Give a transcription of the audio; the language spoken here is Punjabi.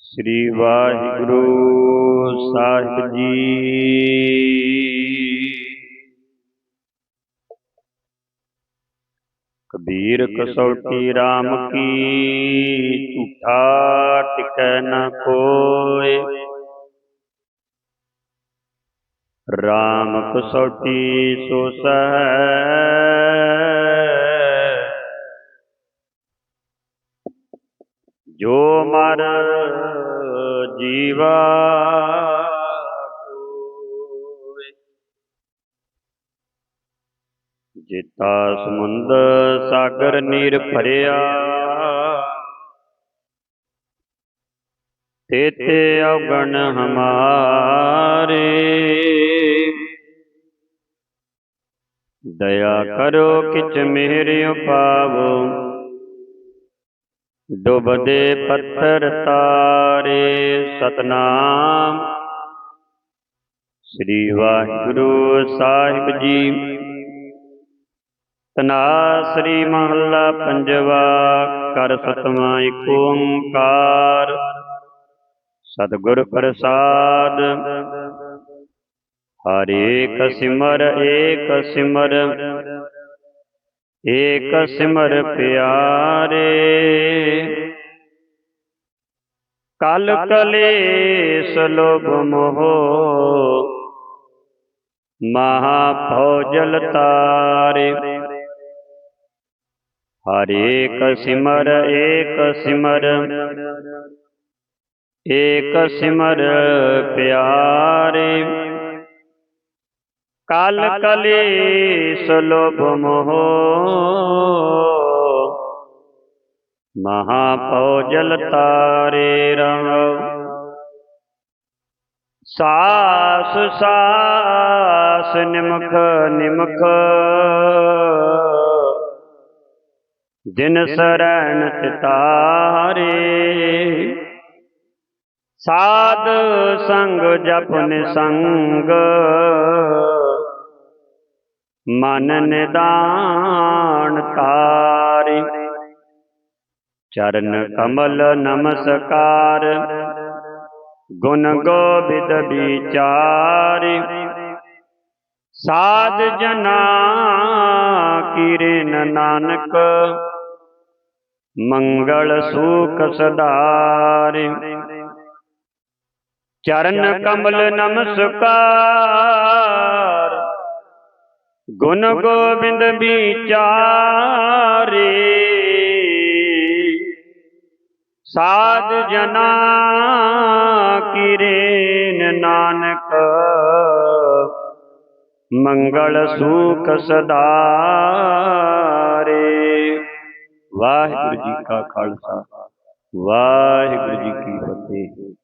ਸ੍ਰੀ ਵਾਹਿਗੁਰੂ ਸਾਹਿਬ ਜੀ। ਕਬੀਰ ਕਸੌਟੀ RAM ਕੀ ਝੂਠਾ ਟਿਕੈ ਨ ਕੋਇ RAM ਕਸੌਟੀ ਸੋ ਸਹੈ ਜੋ ਮਰ ਜੀਵਾ ਕੋਇ। ਜੇਤਾ ਸਮੁੰਦ ਸਾਗਰ ਨੀਰ ਭਰਿਆ ਤੇਤੇ ਅਵਗਣ ਹਮਾਰੇ ਦਇਆ ਕਰੋ ਕਿਛ ਮੇਰੇ ਉਪਾਵੋ ਡੁੱਬਦੇ ਪੱਥਰ ਤਾਰੇ ਸਤਨਾਮ। ਸ੍ਰੀ ਵਾਹਿਗੁਰੂ ਸਾਹਿਬ ਜੀ। ਤਨਾ ਸ੍ਰੀ ਮਹੱਲਾ ਪੰਜਵਾ ਕਰ ਸਤਵਾ ਏਕ ਓੰਕਾਰ। ਸਤਿਗੁਰ ਪ੍ਰਸਾਦ। ਹਰੇਕ ਸਿਮਰ ਏਕ ਸਿਮਰ। ਏਕ ਸਿਮਰ ਪਿਆਰੇ। ਕਲ ਕਲੇਸ਼ ਲੋਭ ਮੋਹ। ਮਹਾ ਭੋਜਲ ਤਾਰੇ। ਹਰੇਕ ਸਿਮਰ ਏਕ ਸਿਮਰ। ਏਕ ਸਿਮਰ ਪਿਆਰੇ। ਕਲ ਕਲੇਸ਼ ਲੋਭ ਮੋਹ ਮਹਾ। ਭੋਜਲ ਤਾਰੇ ਰੰਗ ਸਾਸ ਸਾਸ ਨਿਮਖ ਨਿਮਖ। ਜਿਨ ਸਰਣ ਤਿਤਾਰੇ ਸਾਧ ਸੰਗ ਜਪਨ ਸੰਗ ਮਨ ਨਿਦਾਨ ਤਾਰੇ। ਚਰਨ ਕਮਲ ਨਮਸਕਾਰ। ਗੁਣ ਗੋਬਿੰਦ ਵਿਚਾਰੇ। ਸਾਧ ਜਨਾ ਕਿਰਨ ਨਾਨਕ। ਮੰਗਲ ਸੁਖ ਸਦਾਰੇ। ਚਰਨ ਕਮਲ ਨਮਸਕਾਰ। ਗੁਣ ਗੋਬਿੰਦ ਵਿਚਾਰੇ। ਸਾਧ ਜਨਾ ਕਿਰੇਨ ਨਾਨਕ, ਮੰਗਲ ਸੁਖ ਸਦਾਰੇ। ਵਾਹਿਗੁਰੂ ਜੀ ਕਾ ਖਾਲਸਾ, ਵਾਹਿਗੁਰੂ ਜੀ ਕੀ ਫਤਿਹ।